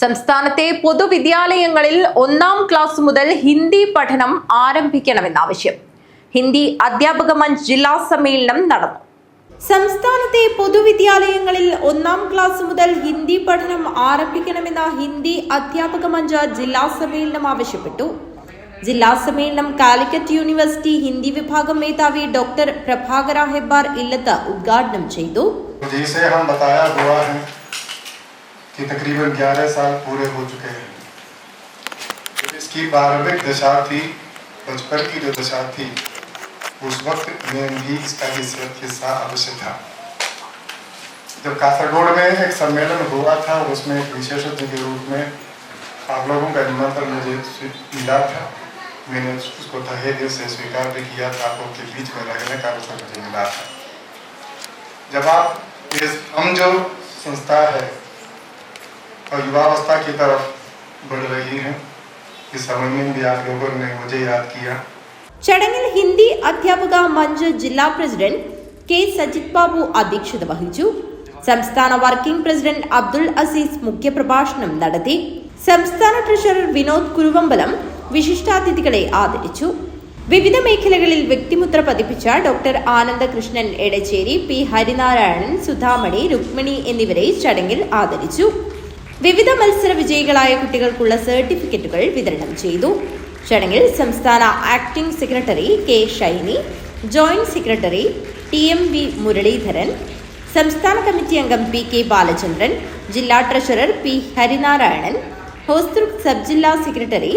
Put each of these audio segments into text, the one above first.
സംസ്ഥാനത്തെ പൊതുവിദ്യാലയങ്ങളിൽ ഒന്നാം ക്ലാസ് മുതൽ ഹിന്ദി പഠനം ആരംഭിക്കണമെന്നാവശ്യം ഹിന്ദി അധ്യാപക മഞ്ച് ജില്ലാ സമ്മേളനം നടന്നു. സംസ്ഥാനത്തെ പൊതുവിദ്യാലയങ്ങളിൽ ഒന്നാം ക്ലാസ് മുതൽ ഹിന്ദി പഠനം ആരംഭിക്കണമെന്ന ഹിന്ദി അധ്യാപക മഞ്ച് ജില്ലാ സമ്മേളനം ആവശ്യപ്പെട്ടു. ജില്ലാ സമ്മേളനം കാലിക്കറ്റ് യൂണിവേഴ്സിറ്റി ഹിന്ദി വിഭാഗം മേധാവി ഡോക്ടർ പ്രഭാകര ഹെബ്ബാർ ഇല്ലത്ത് ഉദ്ഘാടനം ചെയ്തു. कि तकरीबन 11 साल पूरे हो चुके हैं। इसकी प्रारंभिक दशा थी, बचपन की जो दशा थी, उस वक्त में भी इसका हिस्सा हिस्सा अवश्य था। जब कासरगोड में एक सम्मेलन हुआ था, उसमें एक विशेषज्ञ के रूप में आप लोगों का निमंत्रण मुझे मिला था। मैंने उसको तहे दिल से स्वीकार भी किया था, आप लोग के बीच में रहने का अवसर मुझे मिला था। जब आप हम जो संस्था है युवावस्था की तरफ बढ़ रही है इस समय में भी आप लोगों ने मुझे याद किया ചടങ്ങിൽ ഹിന്ദി അധ്യാപക മഞ്ച് ജില്ലാ പ്രസിഡന്റ് കെ സജിത് ബാബു അധ്യക്ഷത വഹിച്ചു സംസ്ഥാന വർക്കിംഗ് പ്രസിഡന്റ് അബ്ദുൾ അസീസ് മുഖ്യപ്രഭാഷണം നടത്തി സംസ്ഥാന ട്രഷറർ വിനോദ് കുരുവമ്പലം വിശിഷ്ടാതിഥികളെ ആദരിച്ചു വിവിധ മേഖലകളിൽ വ്യക്തിമുദ്ര പതിപ്പിച്ച ഡോക്ടർ ആനന്ദകൃഷ്ണൻ എടച്ചേരി പി ഹരിനാരായണൻ സുധാമണി രുക്മിണി എന്നിവരെ ചടങ്ങിൽ ആദരിച്ചു വിവിധ മത്സര വിജയികളായ കുട്ടികൾക്കുള്ള സർട്ടിഫിക്കറ്റുകൾ വിതരണം ചെയ്തു. ചടങ്ങിൽ സംസ്ഥാന acting secretary K Shiny joint secretary T M V Muraleedharan സംസ്ഥാന കമ്മിറ്റി അംഗം പി കെ ബാലചന്ദ്രൻ ജില്ലാ treasurer P Harinarayanan Hosdurg sub ജില്ലാ secretary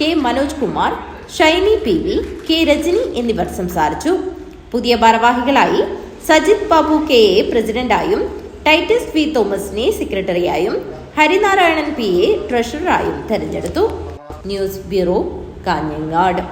K Manoj Kumar Shiny P V K Rajani എന്നിവർ സംസാരിച്ചു. പുതിയ ഭാരവാഹികളായി സജിത് ബാബു കെ എ പ്രസിഡന്റായും ടൈറ്റസ് വി തോമസിനെ സെക്രട്ടറിയായും ഹരിനാരായണൻ പി എ ട്രഷററായും തെരഞ്ഞെടുത്തു. News bureau Kanhangad.